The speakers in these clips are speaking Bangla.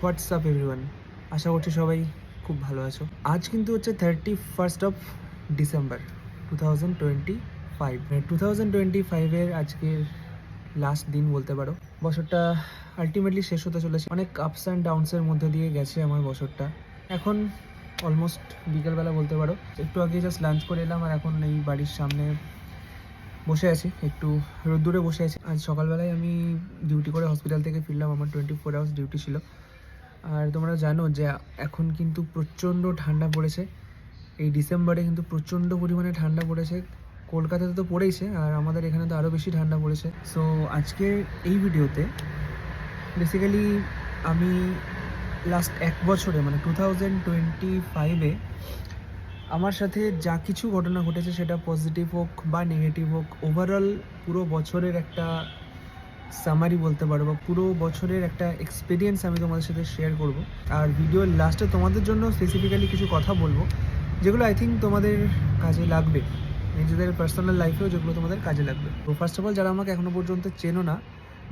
হোয়াটসঅ্যাপ এভরিওয়ান আশা করছি সবাই খুব ভালো আছো। আজ কিন্তু হচ্ছে thirty first of December two thousand twenty five two thousand twenty ফাইভের আজকের লাস্ট দিন বলতে পারো। বছরটা আলটিমেটলি শেষ হতে চলেছে। অনেক আপস অ্যান্ড ডাউনসের মধ্যে দিয়ে গেছে আমার বছরটা। এখন অলমোস্ট বিকেলবেলা বলতে পারো। একটু আগে জাস্ট লাঞ্চ করে এলাম আর এখন এই বাড়ির সামনে বসে আছি। একটু রোদ্দুরে বসে আছি। আজ সকালবেলায় আমি ডিউটি করে হসপিটাল থেকে ফিরলাম। আমার টোয়েন্টি ফোর আওয়ার্স ডিউটি ছিল। আর তোমরা জানো যে এখন কিন্তু প্রচণ্ড ঠান্ডা পড়েছে। এই ডিসেম্বরে কিন্তু প্রচণ্ড পরিমাণে ঠান্ডা পড়েছে। কলকাতাতে তো পড়েইছে আর আমাদের এখানে তো আরও বেশি ঠান্ডা পড়েছে। সো আজকের এই ভিডিওতে বেসিক্যালি আমি লাস্ট এক বছরে মানে টু থাউজেন্ড টোয়েন্টি ফাইভে আমার সাথে যা কিছু ঘটনা ঘটেছে সেটা পজিটিভ হোক বা নেগেটিভ হোক ওভারঅল পুরো বছরের একটা সামারি বলতে পারো বা পুরো বছরের একটা এক্সপিরিয়েন্স আমি তোমাদের সাথে শেয়ার করব। আর ভিডিওর লাস্টে তোমাদের জন্য স্পেসিফিক্যালি কিছু কথা বলব, যেগুলো আই থিঙ্ক তোমাদের কাজে লাগবে। নিজেদের পার্সোনাল লাইফেও যেগুলো তোমাদের কাজে লাগবে। তো ফার্স্ট অফ অল যারা আমাকে এখনও পর্যন্ত চেনো না,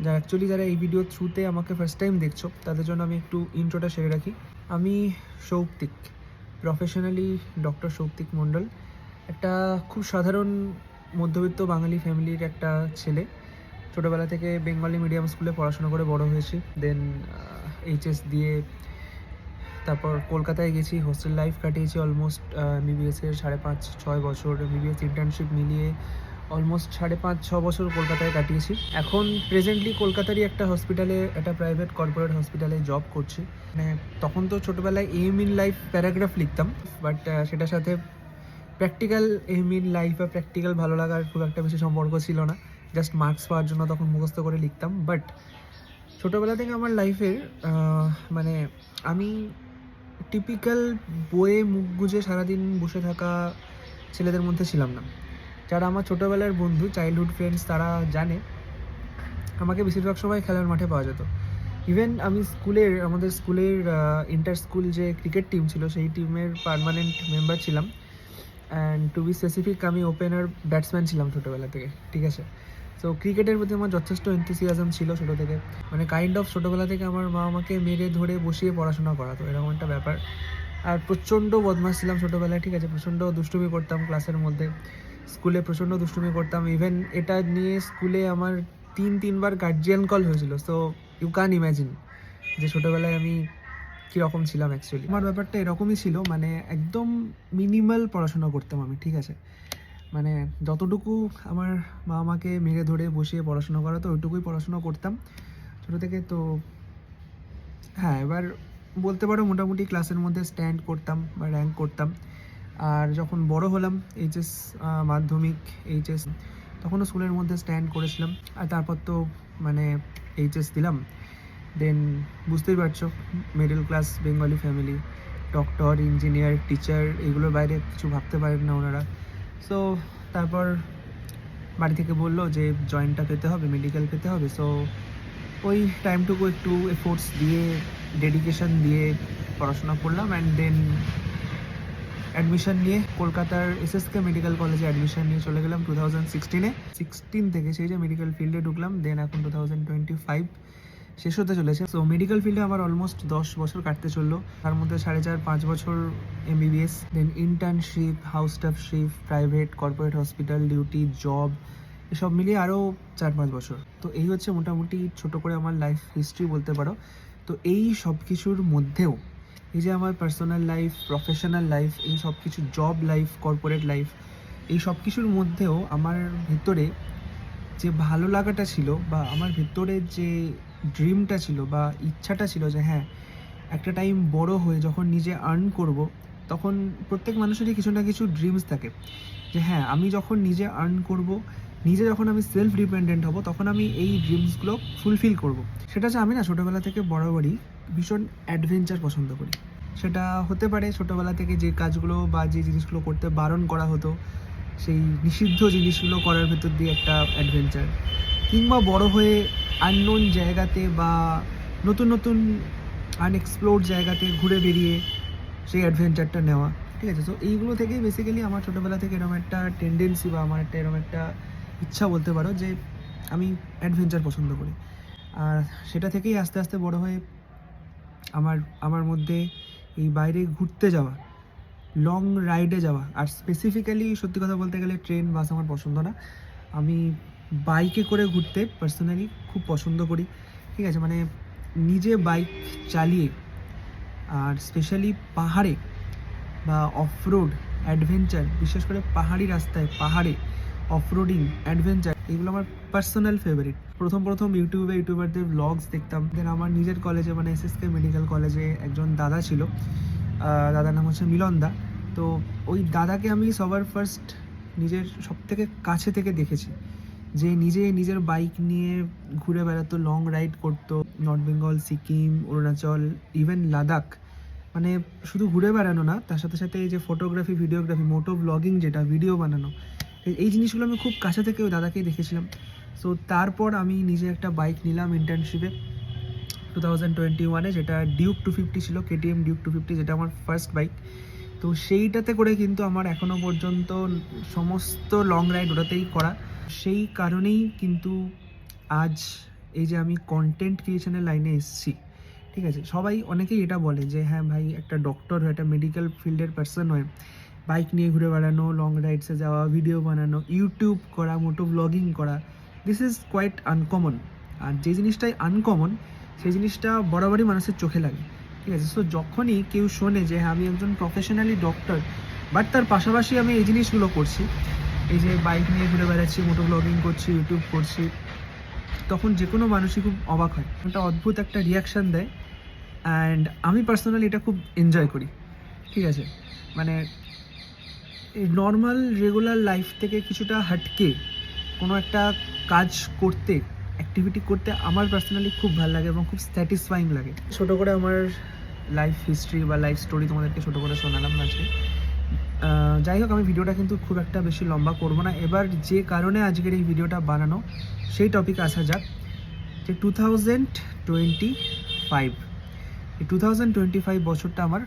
যারা অ্যাকচুয়ালি যারা এই ভিডিও থ্রুতে আমাকে ফার্স্ট টাইম দেখছ, তাদের জন্য আমি একটু ইন্ট্রোটা সেরে রাখি। আমি সৌক্তিক প্রফেশনালি ডক্টর সৌক্তিক মণ্ডল। একটা খুব সাধারণ মধ্যবিত্ত বাঙালি ফ্যামিলির একটা ছেলে। ছোটোবেলা থেকে বেঙ্গলি মিডিয়াম স্কুলে পড়াশোনা করে বড় হয়েছি। দেন এইচএস দিয়ে তারপর কলকাতায় গেছি হোস্টেল লাইফ কাটিয়েছি অলমোস্ট এমবিবিএসের সাড়ে পাঁচ, ছয় বছর এমবিবিএস ইন্টার্নশিপ মিলিয়ে অলমোস্ট সাড়ে পাঁচ, ছ বছর কলকাতায় কাটিয়েছি। এখন প্রেজেন্টলি কলকাতারই একটা হসপিটালে একটা প্রাইভেট কর্পোরেট হসপিটালে জব করছি। মানে তখন তো ছোটোবেলায় এম ইন লাইফ প্যারাগ্রাফ লিখতাম বাট সেটার সাথে প্র্যাকটিক্যাল এম ইন লাইফ বা প্র্যাকটিক্যাল ভালো লাগার খুব একটা বেশি সম্পর্ক ছিল না। জাস্ট মার্কস পাওয়ার জন্য তখন মুখস্থ করে লিখতাম। বাট ছোটোবেলা থেকে আমার লাইফের মানে আমি টিপিক্যাল বইয়ে মুখ গুজে সারাদিন বসে থাকা ছেলেদের মধ্যে ছিলাম না। যারা আমার ছোটোবেলার বন্ধু চাইল্ডহুড ফ্রেন্ডস তারা জানে, আমাকে বেশিরভাগ সময় খেলার মাঠে পাওয়া যেত। ইভেন আমি স্কুলের, আমাদের স্কুলের ইন্টার স্কুল যে ক্রিকেট টিম ছিল, সেই টিমের পার্মানেন্ট মেম্বার ছিলাম। অ্যান্ড টু বি স্পেসিফিক আমি ওপেনার ব্যাটসম্যান ছিলাম ছোটোবেলা থেকে, ঠিক আছে? তো ক্রিকেটের প্রতি আমার যথেষ্ট এনথুসিয়াজম ছিল ছোটো থেকে। মানে কাইন্ড অফ ছোটোবেলা থেকে আমার মা আমাকে মেরে ধরে বসিয়ে পড়াশোনা করাতো এরকম একটা ব্যাপার। আর প্রচণ্ড বদমাশ ছিলাম ছোটোবেলায়, ঠিক আছে? প্রচণ্ড দুষ্টুমি করতাম ক্লাসের মধ্যে। স্কুলে প্রচণ্ড দুষ্টুমি করতাম। ইভেন এটা নিয়ে স্কুলে আমার তিন, তিনবার গার্জিয়ান কল হয়েছিল। সো ইউ ক্যান ইম্যাজিন যে ছোটোবেলায় আমি কীরকম ছিলাম অ্যাকচুয়ালি আমার ব্যাপারটা এরকমই ছিল মানে একদম মিনিমাল পড়াশোনা করতাম আমি, ঠিক আছে? মানে যতটুকু আমার মা আমাকে মেরে ধরে বসিয়ে পড়াশোনা করাতো ওইটুকুই পড়াশোনা করতাম ছোটো থেকে। তো হ্যাঁ এবার বলতে পারো মোটামুটি ক্লাসের মধ্যে স্ট্যান্ড করতাম বা র্যাঙ্ক করতাম। আর যখন বড় হলাম এইচএস মাধ্যমিক এইচএস তখনও স্কুলের মধ্যে স্ট্যান্ড করেছিলাম। আর তারপর তো মানে এইচএস দিলাম। দেন বুঝতেই পারছ middle class Bengali family doctor engineer teacher এগুলোর বাইরে কিছু ভাবতে পারেন না ওনারা। সো তারপর বাড়ি থেকে বলল যে জয়েন্টটা পেতে হবে মেডিকেল পেতে হবে। সো ওই টাইমটুকু একটু এফোর্টস দিয়ে ডেডিকেশন দিয়ে পড়াশোনা করলাম। অ্যান্ড দেন অ্যাডমিশন নিয়ে কলকাতার এসএসকে মেডিকেল কলেজে অ্যাডমিশন নিয়ে চলে গেলাম টু থাউজেন্ড সিক্সটিনে সিক্সটিন থেকে সেই যে মেডিকেল ফিল্ডে ঢুকলাম দেন এখন টু থাউজেন্ড টোয়েন্টি ফাইভ শেষ হতে চলেছে। সো মেডিকেল ফিল্ডে আমার অলমোস্ট দশ বছর কাটতে চলল। তার মধ্যে সাড়ে চার, পাঁচ বছর MBBS then internship house staffship private corporate hospital duty job এসব মিলিয়ে আরও চার, পাঁচ বছর। তো এই হচ্ছে মোটামুটি ছোট করে আমার লাইফ হিস্ট্রি বলতে পারো। তো এই সব কিছুর মধ্যেও এই যে আমার পার্সোনাল লাইফ প্রফেশনাল লাইফ এই সব কিছু জব লাইফ কর্পোরেট লাইফ এই সব কিছুর মধ্যেও আমার ভিতরে যে ভালো লাগাটা ছিল বা আমার ভিতরে যে ড্রিমটা ছিল বা ইচ্ছাটা ছিল যে হ্যাঁ একটা টাইম বড় হয়ে যখন নিজে আর্ন করব, তখন প্রত্যেক মানুষেরই কিছু না কিছু ড্রিমস থাকে। যে হ্যাঁ আমি যখন নিজে আর্ন করব, নিজে যখন আমি সেলফ ডিপেন্ডেন্ট হব, তখন আমি এই ড্রিমসগুলো ফুলফিল করব। সেটা হচ্ছে আমি না ছোটোবেলা থেকে বরাবরই ভীষণ অ্যাডভেঞ্চার পছন্দ করি। সেটা হতে পারে ছোটোবেলা থেকে যে কাজগুলো বা যে জিনিসগুলো করতে বারণ করা হতো, সেই নিষিদ্ধ জিনিসগুলো করার ভেতর দিয়ে একটা অ্যাডভেঞ্চার কিংবা বড় হয়ে আননোন জায়গাতে বা নতুন নতুন আনএক্সপ্লোর্ড জায়গাতে ঘুরে বেরিয়ে সেই অ্যাডভেঞ্চারটা নেওয়া, ঠিক আছে? তো এইগুলো থেকেই বেসিক্যালি আমার ছোটোবেলা থেকে এরকম একটা টেন্ডেন্সি বা আমার একটা এরকম একটা ইচ্ছা বলতে পারো যে আমি অ্যাডভেঞ্চার পছন্দ করি। আর সেটা থেকেই আস্তে আস্তে বড় হয়ে আমার আমার মধ্যে এই বাইরে ঘুরতে যাওয়া লং রাইডে যাওয়া, আর স্পেসিফিক্যালি সত্যি কথা বলতে গেলে ট্রেন বাস আমার পছন্দ না। আমি বাইকে করে ঘুরতে পার্সোনালি খুব পছন্দ করি। ঠিক আছে মানে নিজে বাইক চালিয়ে আর স্পেশালি পাহাড়ে বা অফরোড অ্যাডভেঞ্চার বিশেষ করে পাহাড়ি রাস্তায়, পাহাড়ে অফরোডিং অ্যাডভেঞ্চার এগুলো আমার পার্সোনাল ফেভারিট প্রথম প্রথম ইউটিউবে, ইউটিউবারদের ব্লগস দেখতাম। দেন আমার নিজের কলেজে মানে এস এসএসকে মেডিকেল কলেজে একজন দাদা ছিল দাদার নাম হচ্ছে মিলন দা তো ওই দাদাকে আমি সবার ফার্স্ট নিজের সব থেকে কাছে থেকে দেখেছি। যে নিজে নিজের বাইক নিয়ে ঘুরে বেড়াতো লং রাইড করতো নর্থ বেঙ্গল সিকিম অরুণাচল ইভেন লাদাখ মানে শুধু ঘুরে বেড়ানো না, তার সাথে সাথে এই যে ফটোগ্রাফি ভিডিওগ্রাফি মোটো ব্লগিং যেটা ভিডিও বানানো, এই- জিনিসগুলো আমি খুব কাছে থেকে ওই দাদাকেই দেখেছিলাম। সো তারপর আমি নিজে একটা বাইক নিলাম ইন্টার্নশিপে টু থাউজেন্ড টোয়েন্টি ওয়ানে যেটা ডিউক টু ফিফটি ছিল কেটিএম ডিউক টু ফিফটি যেটা আমার ফার্স্ট বাইক তো সেইটাতে করে কিন্তু আমার এখনও পর্যন্ত সমস্ত লং রাইড ওটাতেই করা। সেই কারণেই কিন্তু আজ এই যে আমি কন্টেন্ট ক্রিয়েশনের লাইনে এসেছি, ঠিক আছে? সবাই অনেকেই এটা বলে যে হ্যাঁ ভাই, একটা ডক্টর হয়, একটা মেডিকেল ফিল্ডের পার্সন হয় বাইক নিয়ে ঘুরে বেড়ানো লং রাইডসে যাওয়া ভিডিও বানানো ইউটিউব করা, মোটো ব্লগিং করা দিস ইজ কোয়াইট আনকমন আর যে জিনিসটাই আনকমন সেই জিনিসটা বরাবরই মানুষের চোখে লাগে, ঠিক আছে? সো যখনই কেউ শোনে যে হ্যাঁ আমি একজন প্রফেশনালি ডক্টর বাট তার পাশাপাশি আমি এই জিনিসগুলো করছি এই যে বাইক নিয়ে ঘুরে বেড়াচ্ছি মোটো ব্লগিং করছি ইউটিউব করছি, তখন যে কোনো মানুষই খুব অবাক হয়। একটা অদ্ভুত একটা রিয়াকশান দেয় অ্যান্ড আমি পার্সোনালি এটা খুব এনজয় করি, ঠিক আছে? মানে নর্মাল রেগুলার লাইফ থেকে কিছুটা হাটকে, কোনো একটা কাজ করতে অ্যাক্টিভিটি করতে আমার পার্সোনালি খুব ভালো লাগে এবং খুব স্যাটিসফাইং লাগে। ছোটো করে আমার লাইফ হিস্ট্রি বা লাইফ স্টোরি তোমাদেরকে ছোটো করে শোনালাম আজকে। যাই হোক, আমি ভিডিওটা কিন্তু খুব একটা বেশি লম্বা করব না। এবার যে কারণে আজকের এই ভিডিওটা বানানো, সেই টপিক আসা যাক, যে টু থাউজেন্ড টোয়েন্টি ফাইভ এই টু থাউজেন্ড টোয়েন্টি ফাইভ বছরটা আমার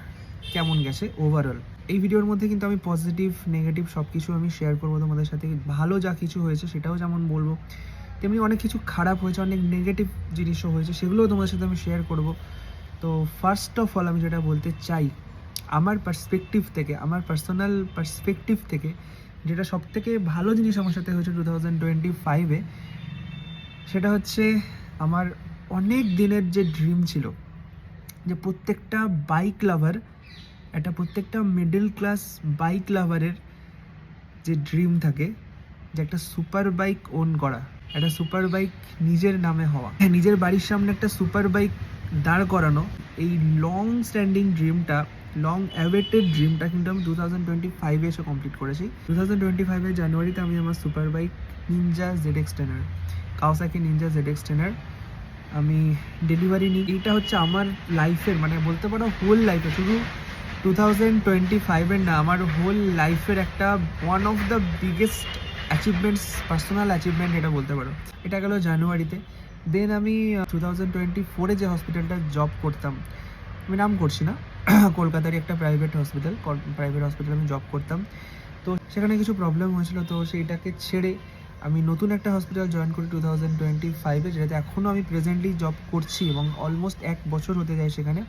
কেমন গেছে ওভারঅল এই ভিডিওর মধ্যে কিন্তু আমি পজিটিভ নেগেটিভ সব কিছু আমি শেয়ার করব তোমাদের সাথে। ভালো যা কিছু হয়েছে সেটাও যেমন বলব, তেমনি অনেক কিছু খারাপ হয়েছে, অনেক নেগেটিভ জিনিসও হয়েছে, সেগুলোও তোমাদের সাথে আমি শেয়ার করব। তো ফার্স্ট অফ অল আমি যেটা বলতে চাই আমার পার্সপেক্টিভ থেকে, আমার পার্সোনাল পার্সপেক্টিভ থেকে, যেটা সব থেকে ভালো জিনিস আমার সাথে হয়েছে টু থাউজেন্ড টোয়েন্টি ফাইভে সেটা হচ্ছে আমার অনেক দিনের যে ড্রিম ছিল, যে প্রত্যেকটা বাইক লাভার একটা প্রত্যেকটা মিডল ক্লাস বাইক লাভারের যে ড্রিম থাকে, যে একটা সুপার বাইক ওন করা, একটা সুপার বাইক নিজের নামে হওয়া হ্যাঁ নিজের বাড়ির সামনে একটা সুপার বাইক দাঁড় করানো, এই লং স্ট্যান্ডিং ড্রিমটা লং অ্যাওয়েটেড ড্রিমটা কিন্তু আমি টু থাউজেন্ড টোয়েন্টি ফাইভে এসে কমপ্লিট করেছি। টু থাউজেন্ড টোয়েন্টি ফাইভের জানুয়ারিতে আমি আমার super bike Ninja Z X ten R Kawasaki Ninja Z X ten R আমি ডেলিভারি নিই। এইটা হচ্ছে আমার লাইফের মানে বলতে পারো হোল লাইফে শুধু টু থাউজেন্ড টোয়েন্টি ফাইভের না, আমার হোল লাইফের একটা one of the biggest achievements personal achievement এটা বলতে পারো। এটা গেল জানুয়ারিতে দেন আমি টু থাউজেন্ড টোয়েন্টি ফোরে যে হসপিটালটা জব করতাম, আমি নাম করছি না। কলকাতারই একটা প্রাইভেট হসপিটাল প্রাইভেট হসপিটালে আমি জব করতাম। তো সেখানে কিছু প্রবলেম হয়েছিল, তো সেইটাকে ছেড়ে আমি নতুন একটা হসপিটাল জয়েন করি টু থাউজেন্ড টোয়েন্টি ফাইভে যেটাতে এখনও আমি প্রেজেন্টলি জব করছি এবং অলমোস্ট এক বছর হতে যায় সেখানে।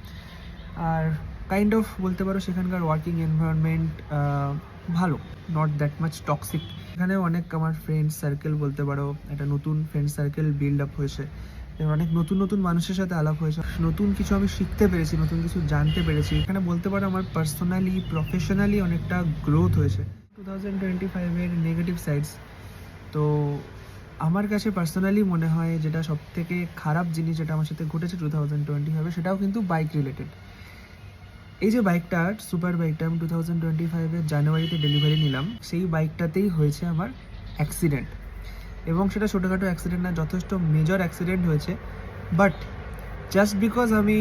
আর কাইন্ড অফ বলতে পারো সেখানকার ওয়ার্কিং এনভায়রনমেন্ট ভালো নট দ্যাট মাচ টক্সিক এখানে অনেক আমার ফ্রেন্ড সার্কেল বলতে পারো, একটা নতুন ফ্রেন্ড সার্কেল বিল্ড আপ হয়েছে। অনেক নতুন নতুন মানুষের সাথে আলাপ হয়েছে। নতুন কিছু আমি শিখতে পেরেছি, নতুন কিছু জানতে পেরেছি। এখানে বলতে পারো আমার পার্সোনালি প্রফেশনালি অনেকটা গ্রোথ হয়েছে। টু থাউজেন্ড টোয়েন্টি ফাইভের নেগেটিভ সাইডস তো আমার কাছে পার্সোনালি মনে হয় যেটা সব থেকে খারাপ জিনিস যেটা আমার সাথে ঘটেছে টু থাউজেন্ড টোয়েন্টি ফাইভে সেটাও কিন্তু বাইক রিলেটেড এই যে বাইকটা সুপার বাইকটা আমি টু থাউজেন্ড টোয়েন্টি ফাইভের জানুয়ারিতে ডেলিভারি নিলাম, সেই বাইকটাতেই হয়েছে আমার অ্যাক্সিডেন্ট এবং সেটা ছোটোখাটো অ্যাক্সিডেন্ট না, যথেষ্ট মেজর অ্যাক্সিডেন্ট হয়েছে। বাট জাস্ট বিকজ আমি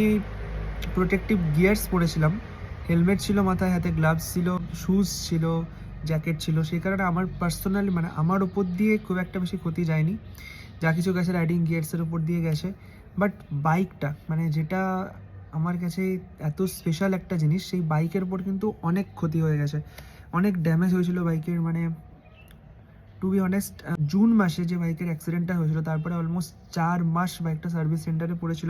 প্রোটেক্টিভ গিয়ার্স পরেছিলাম হেলমেট ছিল মাথায়, হাতে গ্লাভস ছিল শুজ ছিল জ্যাকেট ছিল, সেই কারণে আমার পার্সোনালি মানে আমার ওপর দিয়ে খুব একটা বেশি ক্ষতি যায়নি। যা কিছু গেছে রাইডিং গিয়ার্সের উপর দিয়ে গেছে। বাট বাইকটা মানে যেটা আমার কাছে এত স্পেশাল একটা জিনিস, সেই বাইকের উপর কিন্তু অনেক ক্ষতি হয়ে গেছে। অনেক ড্যামেজ হয়েছিল বাইকের মানে টু বি অনেস্ট জুন মাসে যে বাইকের অ্যাক্সিডেন্টটা হয়েছিল, তারপরে অলমোস্ট চার মাস বাইকটা সার্ভিস সেন্টারে পড়েছিল।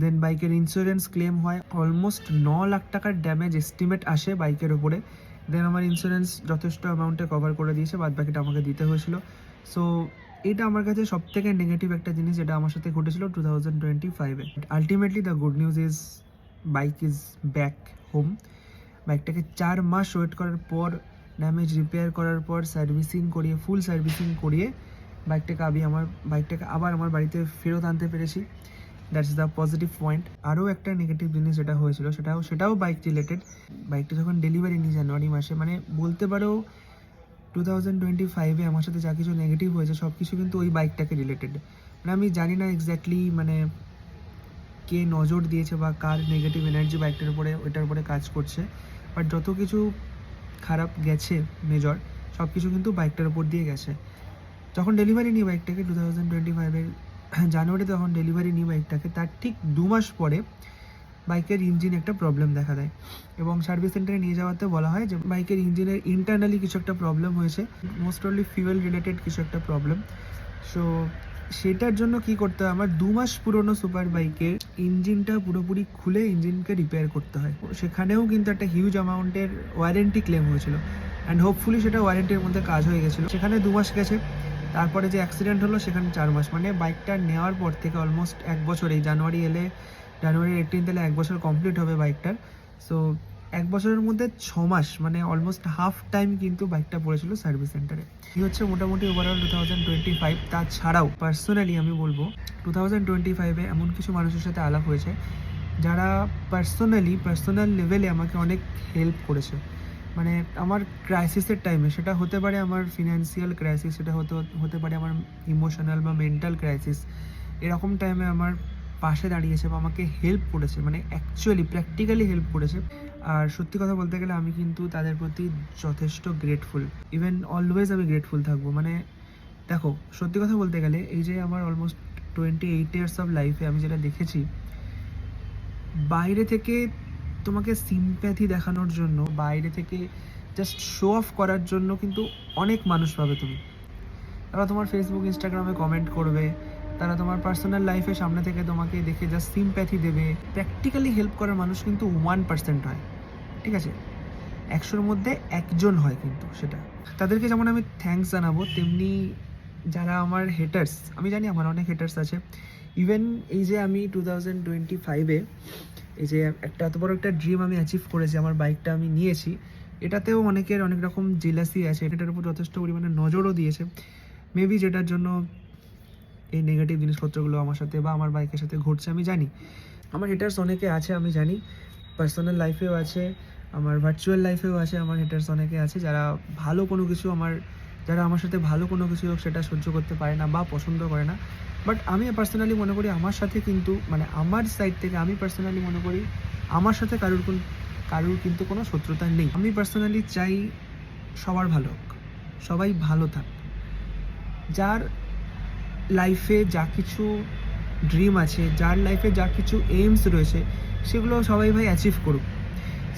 দেন বাইকের ইন্স্যুরেন্স ক্লেম হয় অলমোস্ট ন লাখ টাকার ড্যামেজ এস্টিমেট আসে বাইকের ওপরে দেন আমার ইন্স্যুরেন্স যথেষ্ট অ্যামাউন্টে কভার করে দিয়েছে, বাদ বাকিটা আমাকে দিতে হয়েছিল। সো এটা আমার কাছে সব থেকে নেগেটিভ একটা জিনিস, যেটা আমার সাথে ঘটেছিল টু থাউজেন্ড টোয়েন্টি ফাইভে ultimately the good news is bike is back home বাইকটাকে চার মাস ওয়েট করার পর ড্যামেজ রিপেয়ার করার পর সার্ভিসিং করিয়ে ফুল সার্ভিসিং করিয়ে বাইকটাকে আমি আমার বাইকটাকে আবার আমার বাড়িতে ফেরত আনতে পেরেছি। দ্যাটস দ্য পজিটিভ পয়েন্ট আরও একটা নেগেটিভ জিনিস যেটা হয়েছিল, সেটাও সেটাও বাইক রিলেটেড বাইকটা যখন ডেলিভারি নিই জানুয়ারি মাসে মানে বলতে পারো টু থাউজেন্ড টোয়েন্টি ফাইভে আমার সাথে যা কিছু নেগেটিভ হয়েছে সব কিছু কিন্তু ওই বাইকটাকে রিলেটেড মানে আমি জানি না এক্স্যাক্টলি মানে কে নজর দিয়েছে বা কার নেগেটিভ এনার্জি বাইকটার উপরে, ওইটার উপরে কাজ করছে। বাট যত কিছু খারাপ গেছে মেজর সব কিছু কিন্তু বাইকটার উপর দিয়ে গেছে। যখন ডেলিভারি নিই বাইকটাকে টু থাউজেন্ড টোয়েন্টি ফাইভের জানুয়ারিতে যখন ডেলিভারি নিই বাইকটাকে তার ঠিক দু মাস পরে বাইকের ইঞ্জিন একটা প্রবলেম দেখা দেয়। এবং সার্ভিস সেন্টারে নিয়ে যাওয়াতে বলা হয় যে বাইকের ইঞ্জিনের ইন্টারনালি কিছু একটা প্রবলেম হয়েছে মোস্ট অনলি ফিউয়েল রিলেটেড কিছু একটা প্রবলেম সো সেটার জন্য কি করতে হয়? আমার দু মাস পুরনো সুপার বাইকের ইঞ্জিনটা পুরোপুরি খুলে ইঞ্জিনকে রিপেয়ার করতে হয়। সেখানেও কিন্তু একটা হিউজ অ্যামাউন্টের ওয়ারেন্টি ক্লেম হয়েছিল। অ্যান্ড হোপফুলি সেটা ওয়ারেন্টির মধ্যে কাজ হয়ে গেছিল। সেখানে দু মাস গেছে। তারপরে যে অ্যাক্সিডেন্ট হলো, সেখানে চার মাস। মানে বাইকটা নেওয়ার পর থেকে অলমোস্ট এক বছর, এই জানুয়ারি এলে জানুয়ারি এইটিন এলে এক বছর কমপ্লিট হবে বাইকটার। সো এক বছরের মধ্যে ছ মাস মানে অলমোস্ট হাফ টাইম কিন্তু বাইকটা পড়েছিল সার্ভিস সেন্টারে এই হচ্ছে মোটামুটি overall two thousand twenty five তাছাড়াও পার্সোনালি আমি বলব টু থাউজেন্ড টোয়েন্টি ফাইভে এমন কিছু মানুষের সাথে আলাপ হয়েছে, যারা পার্সোনালি পার্সোনাল লেভেলে আমাকে অনেক হেল্প করেছে। মানে আমার ক্রাইসিসের টাইমে সেটা হতে পারে আমার ফিনান্সিয়াল ক্রাইসিস সেটা হতে হতে পারে আমার ইমোশনাল বা মেন্টাল ক্রাইসিস এরকম টাইমে আমার পাশে দাঁড়িয়েছে বা আমাকে হেল্প করেছে মানে অ্যাকচুয়ালি প্র্যাকটিক্যালি হেল্প করেছে। আর সত্যি কথা বলতে গেলে আমি কিন্তু তাদের প্রতি যথেষ্ট গ্রেটফুল ইভেন অলওয়েজ আমি গ্রেটফুল থাকব। মানে দেখো, সত্যি কথা বলতে গেলে এই যে আমার almost twenty eight years of লাইফে আমি যেটা দেখেছি, বাইরে থেকে তোমাকে সিম্প্যাথি দেখানোর জন্য, বাইরে থেকে জাস্ট শো অফ করার জন্য কিন্তু অনেক মানুষ পাবে তুমি। তারা তোমার ফেসবুক ইনস্টাগ্রামে কমেন্ট করবে, তারা তোমার পার্সোনাল লাইফে সামনে থেকে তোমাকে দেখে জাস্ট সিম্প্যাথি দেবে। প্র্যাকটিক্যালি হেল্প করার মানুষ কিন্তু ওয়ান পার্সেন্ট হয়। ঠিক আছে? একশোর মধ্যে একজন হয় কিন্তু সেটা। তাদেরকে যেমন আমি থ্যাঙ্কস জানাব, তেমনি যারা আমার হেটার্স আমি জানি আমার অনেক হেটার্স আছে। ইভেন এই যে আমি টু থাউজেন্ড টোয়েন্টি ফাইভে এই যে একটা এত বড় একটা ড্রিম আমি অ্যাচিভ করেছি, আমার বাইকটা আমি নিয়েছি, এটাতেও অনেকের অনেক রকম জেলাসি আছে। এটার উপর যথেষ্ট পরিমাণে নজরও দিয়েছে। মেবি যেটার জন্য এই নেগেটিভ জিনিসপত্রগুলো আমার সাথে বা আমার বাইকের সাথে ঘটছে, আমি জানি। আমার হেটার্স অনেকে আছে, আমি জানি। পার্সোনাল লাইফেও আছে। আমার ভার্চুয়াল লাইফেও আছে আমার হেটার্স অনেকে আছে যারা ভালো কোনো কিছু আমার, যারা আমার সাথে ভালো কোনো কিছু হোক সেটা সহ্য করতে পারে না বা পছন্দ করে না। বাট আমি পার্সোনালি মনে করি আমার সাথে কিন্তু মানে আমার সাইড থেকে আমি পার্সোনালি মনে করি আমার সাথে কারুর কোন, কারুর কিন্তু কোনো শত্রুতা নেই। আমি পার্সোনালি চাই সবার ভালো হোক, সবাই ভালো থাক। যার লাইফে যা কিছু ড্রিম আছে, যার লাইফে যা কিছু এইমস রয়েছে, সেগুলো সবাই ভাই অ্যাচিভ করুক।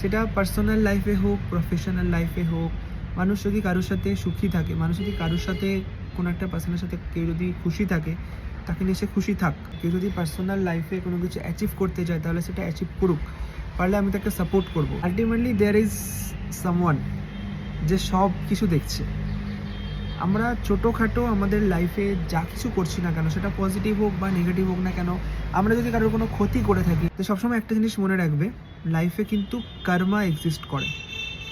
সেটা পার্সোনাল লাইফে হোক প্রফেশনাল লাইফে হোক মানুষ যদি কারোর সাথে সুখী থাকে মানুষ যদি কারোর সাথে কোনো একটা পার্সনের সাথে কেউ যদি খুশি থাকে, তাকে নিয়ে সে খুশি থাক। কেউ যদি পার্সোনাল লাইফে কোনো কিছু অ্যাচিভ করতে চায় তাহলে সেটা অ্যাচিভ করুক। পারলে আমি তাকে সাপোর্ট করব। আলটিমেটলি দেয়ার ইজ সামওয়ান যে সব কিছু দেখছে। আমরা ছোটোখাটো আমাদের লাইফে যা কিছু করছি না কেন, সেটা পজিটিভ হোক বা নেগেটিভ হোক না কেন, আমরা যদি কারোর কোনো ক্ষতি করে থাকি, তো সবসময় একটা জিনিস মনে রাখবে লাইফে কিন্তু কর্মা এক্সিস্ট করে।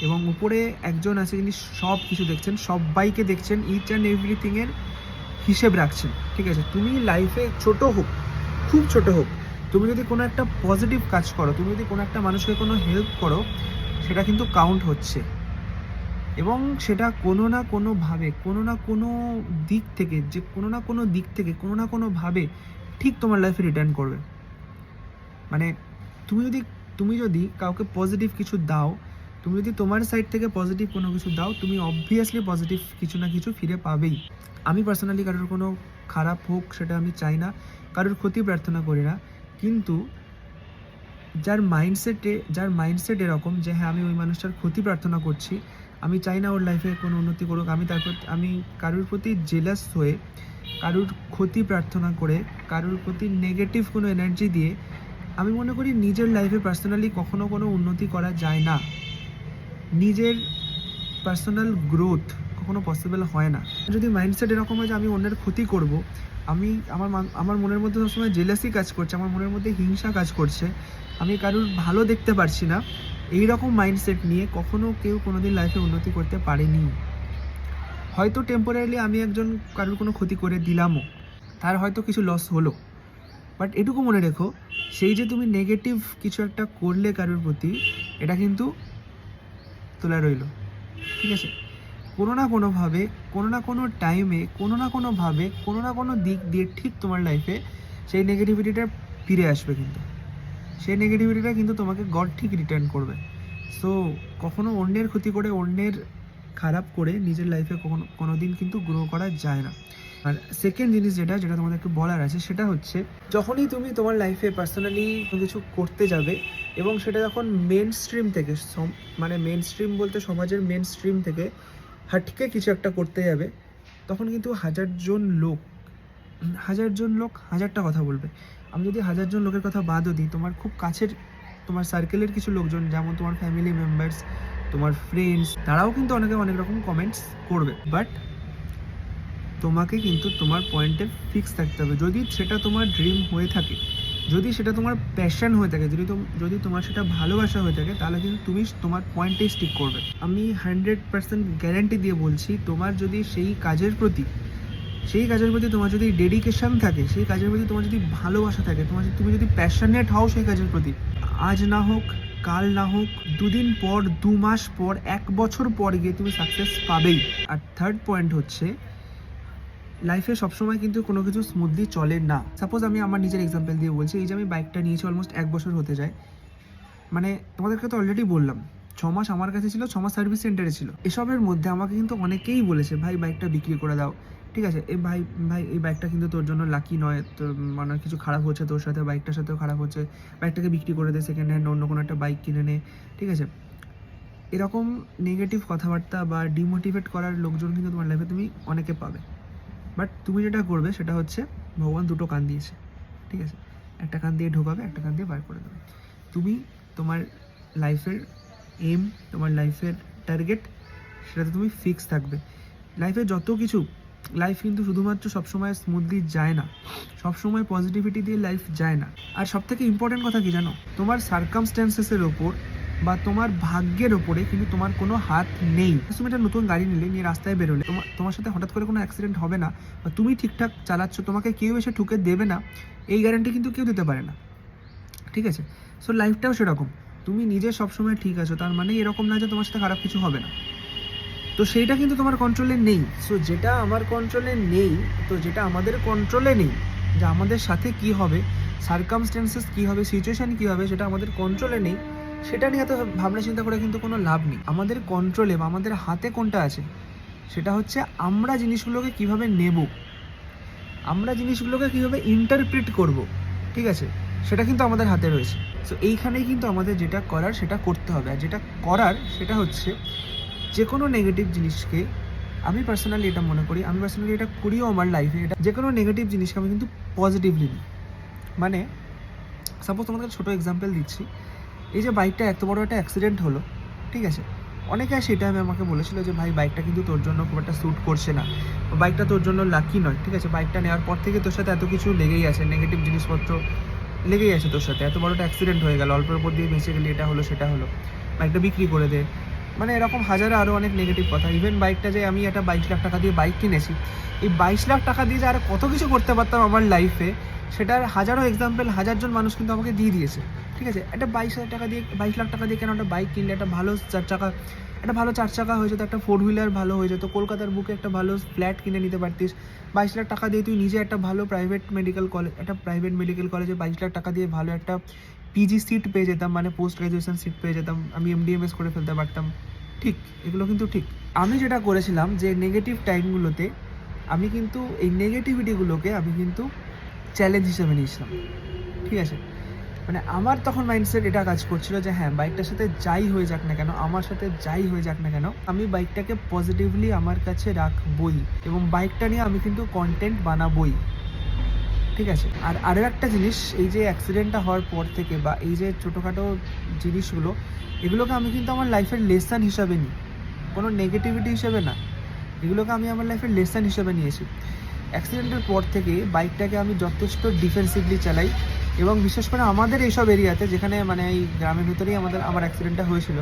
এবং উপরে একজন আছে যিনি সব কিছু দেখছেন সবাইকে দেখছেন ইচ অ্যান্ড এভরিথিংয়ের হিসেব রাখছেন। ঠিক আছে? তুমি লাইফে ছোট হোক, খুব ছোট হোক, তুমি যদি কোনো একটা পজিটিভ কাজ করো, তুমি যদি কোনো একটা মানুষকে কোনো হেল্প করো, সেটা কিন্তু কাউন্ট হচ্ছে। এবং সেটা কোনো না কোনোভাবে কোনো না কোনো দিক থেকে, যে কোনো না কোনো দিক থেকে, কোনো না কোনোভাবে ঠিক তোমার লাইফে রিটার্ন করবে। মানে তুমি যদি তুমি যদি কাউকে পজিটিভ কিছু দাও, তুমি যদি তোমার সাইড থেকে পজিটিভ কোনো কিছু দাও, তুমি অবভিয়াসলি পজিটিভ কিছু না কিছু ফিরে পাবেই। আমি পার্সোনালি কারোর কোনো খারাপ হোক সেটা আমি চাই না, কারোর ক্ষতি প্রার্থনা করি না। কিন্তু যার মাইন্ডসেটে যার মাইন্ডসেট এরকম যে হ্যাঁ আমি ওই মানুষটার ক্ষতি প্রার্থনা করছি, আমি চাই না ওর লাইফে কোনো উন্নতি করুক, আমি তার প্রতি, আমি কারোর প্রতি জেলাস হয়ে, কারোর ক্ষতি প্রার্থনা করে, কারোর প্রতি নেগেটিভ কোনো এনার্জি দিয়ে আমি মনে করি নিজের লাইফে পার্সোনালি কখনো কোনো উন্নতি করা যায় না। নিজের পার্সোনাল গ্রোথ কখনো পসিবল হয় না। যদি মাইন্ডসেট এরকম হয় যে আমি অন্যের ক্ষতি করব, আমি আমার আমার মনের মধ্যে সবসময় জেলাসি কাজ করছে, আমার মনের মধ্যে হিংসা কাজ করছে, আমি কারোর ভালো দেখতে পারছি না এই রকম মাইন্ডসেট নিয়ে কখনো কেউ কোনোদিন লাইফে উন্নতি করতে পারেনি। হয়তো টেম্পোরারিলি আমি একজন কারোর কোনো ক্ষতি করে দিলামও, তার হয়তো কিছু লস হলো। বাট এটুকু মনে রেখো, সেই যে তুমি নেগেটিভ কিছু একটা করলে কারোর প্রতি, এটা কিন্তু তোলা রইল। ঠিক আছে? কোনো না কোনোভাবে, কোনো না কোনো টাইমে কোনো না কোনোভাবে, কোনো না কোনো দিক দিয়ে ঠিক তোমার লাইফে সেই নেগেটিভিটিটা ফিরে আসবে কিন্তু। সেই নেগেটিভিটিটা কিন্তু তোমাকে গড ঠিক রিটার্ন করবে। সো কখনো অন্যের ক্ষতি করে, অন্যের খারাপ করে নিজের লাইফে কখনো কোনো দিন কিন্তু গ্রো করা যায় না। আর সেকেন্ড জিনিস যেটা যেটা তোমাদেরকে বলার আছে, সেটা হচ্ছে যখনই তুমি তোমার লাইফে পার্সোনালি কিছু করতে যাবে এবং সেটা যখন মেন স্ট্রিম থেকে মানে মেন স্ট্রিম বলতে সমাজের মেন স্ট্রিম থেকে হাটকে কিছু একটা করতে যাবে, তখন কিন্তু হাজারজন লোক হাজারজন লোক হাজারটা কথা বলবে। আমি যদি হাজারজন লোকের কথা বাদও দিই, তোমার খুব কাছের, তোমার সার্কেলের কিছু লোকজন, যেমন তোমার ফ্যামিলি মেম্বার্স তোমার ফ্রেন্ডস তারাও কিন্তু অনেকে অনেক রকম কমেন্টস করবে। বাট তোমাকে কিন্তু তোমার পয়েন্টে ফিক্স থাকতে হবে। যদি সেটা তোমার ড্রিম হয়ে থাকে, যদি সেটা তোমার প্যাশন হয়ে থাকে, যদি যদি তোমার সেটা ভালোবাসা হয়ে থাকে, তাহলে কিন্তু তুমি তোমার পয়েন্টেই স্টিক করবে। আমি হান্ড্রেড পার্সেন্ট গ্যারান্টি দিয়ে বলছি, তোমার যদি সেই কাজের প্রতি, সেই কাজের প্রতি তোমার যদি ডেডিকেশন থাকে, সেই কাজের প্রতি তোমার যদি ভালোবাসা থাকে, তোমার তুমি যদি প্যাশনেট হও সেই কাজের প্রতি, আজ না হোক, কাল না হোক, দুদিন পর, দু মাস পর, এক বছর পর গিয়ে তুমি সাকসেস পাবেই। আর থার্ড পয়েন্ট হচ্ছে লাইফে সবসময় কিন্তু কোনো কিছু স্মুথলি চলে না। সাপোজ আমি আমার নিজের এক্সাম্পল দিয়ে বলছি, এই যে আমি বাইকটা নিয়েছি অলমোস্ট এক বছর হতে যায়। মানে তোমাদেরকে তো অলরেডি বললাম, ছ মাস আমার কাছে ছিল, ছ মাস সার্ভিস সেন্টারে ছিল। এসবের মধ্যে আমাকে কিন্তু অনেকেই বলেছে, ভাই বাইকটা বিক্রি করে দাও। ঠিক আছে এই ভাই ভাই, এই বাইকটা কিন্তু তোর জন্য লাকি নয়, তোর মানে কিছু খারাপ হচ্ছে তোর সাথে বাইকটার সাথেও খারাপ হচ্ছে। বাইকটাকে বিক্রি করে দে সেকেন্ড হ্যান্ড অন্য কোনো একটা বাইক কিনে নে। ঠিক আছে? এরকম নেগেটিভ কথাবার্তা বা ডিমোটিভেট করার লোকজন কিন্তু তোমার লাইফে তুমি অনেকে পাবে। বাট তুমি যেটা করবে সেটা হচ্ছে ভগবান দুটো কান দিয়েছে, ঠিক আছে? একটা কান দিয়ে ঢোকাবে, একটা কান দিয়ে বার করে দেবে। তুমি তোমার লাইফের এম তোমার লাইফের টার্গেট সেটাতে তুমি ফিক্স থাকবে। লাইফে যত কিছু লাইফ কিন্তু শুধুমাত্র সবসময় স্মুথলি যায় না। সবসময় পজিটিভিটি দিয়ে লাইফ যায় না। আর সব থেকে ইম্পর্টেন্ট কথা কি জানো? তোমার সার্কামস্ট্যান্সেসের ওপর বা তোমার ভাগ্যের ওপরে কিন্তু তোমার কোনো হাত নেই। তুমি একটা নতুন গাড়ি নিলে, নিয়ে রাস্তায় বেরোলে তোমার তোমার সাথে হঠাৎ করে কোনো অ্যাক্সিডেন্ট হবে না বা তুমি ঠিকঠাক চালাচ্ছ, তোমাকে কেউ এসে ঠুকে দেবে না, এই গ্যারান্টি কিন্তু কেউ দিতে পারে না। ঠিক আছে? সো লাইফটাও সেরকম। তুমি নিজে সবসময় ঠিক আছো, তার মানে এরকম না যে তোমার সাথে খারাপ কিছু হবে না। তো সেইটা কিন্তু তোমার কন্ট্রোলে নেই। সো যেটা আমার কন্ট্রোলে নেই, তো যেটা আমাদের কন্ট্রোলে নেই, যে আমাদের সাথে কি হবে সার্কামস্টেন্সেস কী হবে সিচুয়েশান কী হবে, সেটা আমাদের কন্ট্রোলে নেই। সেটা নিয়ে এত ভাবনা চিন্তা করে কিন্তু কোনো লাভ নেই। আমাদের কন্ট্রোলে বা আমাদের হাতে কোনটা আছে, সেটা হচ্ছে আমরা জিনিসগুলোকে কীভাবে নেব, আমরা জিনিসগুলোকে কীভাবে ইন্টারপ্রিট করব, ঠিক আছে? সেটা কিন্তু আমাদের হাতে রয়েছে। সো এইখানেই কিন্তু আমাদের যেটা করার সেটা করতে হবে। আর যেটা করার সেটা হচ্ছে যে কোনো নেগেটিভ জিনিসকে আমি পার্সোনালি এটা মনে করি, আমি পার্সোনালি এটা করিও আমার লাইফে এটা যে কোনো নেগেটিভ জিনিসকে আমি কিন্তু পজিটিভলি নিই। মানে সাপোজ তোমাদের ছোটো এক্সাম্পল দিচ্ছি। এই যে বাইকটা এত বড় একটা অ্যাক্সিডেন্ট হলো, ঠিক আছে? অনেকে সেই টাইমে আমাকে বলেছিল যে, ভাই বাইকটা কিন্তু তোর জন্য খুব একটা স্যুট করছে না। বাইকটা তোর জন্য লাকি নয়, ঠিক আছে? বাইকটা নেওয়ার পর থেকে তোর সাথে এত কিছু লেগেই আছে নেগেটিভ জিনিসপত্র লেগেই আছে তোর সাথে। এত বড় একটা অ্যাক্সিডেন্ট হয়ে গেল, অল্পের উপর দিয়ে বেঁচে গেলি এটা হলো, সেটা হলো। বাইকটা বিক্রি করে দে। মানে এরকম হাজারো আরও অনেক নেগেটিভ কথা। ইভেন বাইকটা যে আমি একটা বাইশ লাখ টাকা দিয়ে বাইক কিনেছি, এই বাইশ লাখ টাকা দিয়ে যে আর কত কিছু করতে পারতাম আমার লাইফে সেটার হাজারো এক্সাম্পল হাজারজন মানুষ কিন্তু আমাকে দিয়ে দিয়েছে। ঠিক আছে? একটা বাইশ হাজার টাকা দিয়ে, বাইশ লাখ টাকা দিয়ে কেন একটা বাইক কিনলে? একটা ভালো চার চাকা, একটা ভালো চার চাকা হয়ে যেত, একটা ফোর হুইলার ভালো হয়ে যেত, কলকাতার বুকে একটা ভালো ফ্ল্যাট কিনে নিতে পারতিস। বাইশ লাখ টাকা দিয়ে তুই নিজে একটা ভালো প্রাইভেট মেডিকেল কলেজ একটা প্রাইভেট মেডিকেল কলেজে বাইশ লাখ টাকা দিয়ে ভালো একটা পিজি সিট পেয়ে যেতাম মানে পোস্ট গ্রাজুয়েশন সিট পেয়ে যেতাম। আমি এমডিএমএস করে ফেলতে পারতাম। ঠিক, এগুলো কিন্তু ঠিক। আমি যেটা করেছিলাম যে নেগেটিভ টাইমগুলোতে আমি কিন্তু এই নেগেটিভিটিগুলোকে আমি কিন্তু চ্যালেঞ্জ হিসেবে নিয়েছিলাম। ঠিক আছে? মানে আমার তখন মাইন্ডসেট এটা কাজ করছিল যে হ্যাঁ বাইকটার সাথে যাই হয়ে যাক না কেন, আমার সাথে যাই হয়ে যাক না কেন, আমি বাইকটাকে পজিটিভলি আমার কাছে রাখবই এবং বাইকটা নিয়ে আমি কিন্তু কন্টেন্ট বানাবই। ঠিক আছে? আর আরও একটা জিনিস, এই যে অ্যাক্সিডেন্টটা হওয়ার পর থেকে বা এই যে ছোটোখাটো জিনিসগুলো, এগুলোকে আমি কিন্তু আমার লাইফের লেসন হিসাবে নিই। কোনো নেগেটিভিটি হিসেবে না। এগুলোকে আমি আমার লাইফের লেসন হিসেবে নিয়েছি। অ্যাক্সিডেন্টের পর থেকে বাইকটাকে আমি যথেষ্ট ডিফেন্সিভলি চালাই। এবং বিশেষ করে আমাদের এইসব এরিয়াতে, যেখানে মানে এই গ্রামের ভিতরেই আমাদের, আমার অ্যাক্সিডেন্টটা হয়েছিল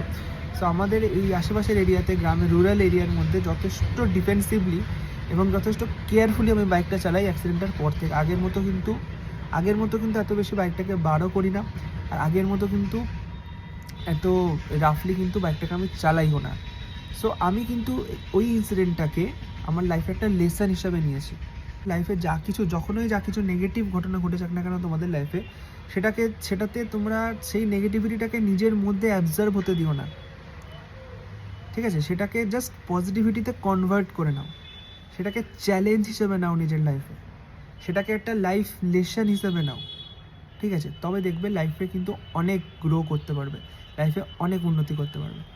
সো আমাদের এই আশেপাশের এরিয়াতে, গ্রামের রুরাল এরিয়ার মধ্যে যথেষ্ট ডিফেন্সিভলি এবং যথেষ্ট কেয়ারফুলি আমি বাইকটা চালাই অ্যাক্সিডেন্টের পর থেকে। আগের মতো কিন্তু, আগের মতো কিন্তু এত বেশি বাইকটাকে বারও করি না, আর আগের মতো কিন্তু এত রাফলি কিন্তু বাইকটাকে আমি চালাইও না। সো আমি কিন্তু ওই ইনসিডেন্টটাকে আমার লাইফে একটা লেসন হিসাবে নিয়েছি। লাইফে যা কিছু, যখনই যা কিছু নেগেটিভ ঘটনা ঘটে যাক না কেন তোমাদের লাইফে সেটাকে, সেটাতে তোমরা সেই নেগেটিভিটিটাকে নিজের মধ্যে অ্যাবজার্ভ হতে দিও না। ঠিক আছে? সেটাকে জাস্ট পজিটিভিটিতে কনভার্ট করে নাও। সেটাকে চ্যালেঞ্জ হিসেবে নাও নিজের লাইফে সেটাকে একটা লাইফ লেসন হিসেবে নাও। ঠিক আছে? তবে দেখবে লাইফে কিন্তু অনেক গ্রো করতে পারবে। লাইফে অনেক উন্নতি করতে পারবে।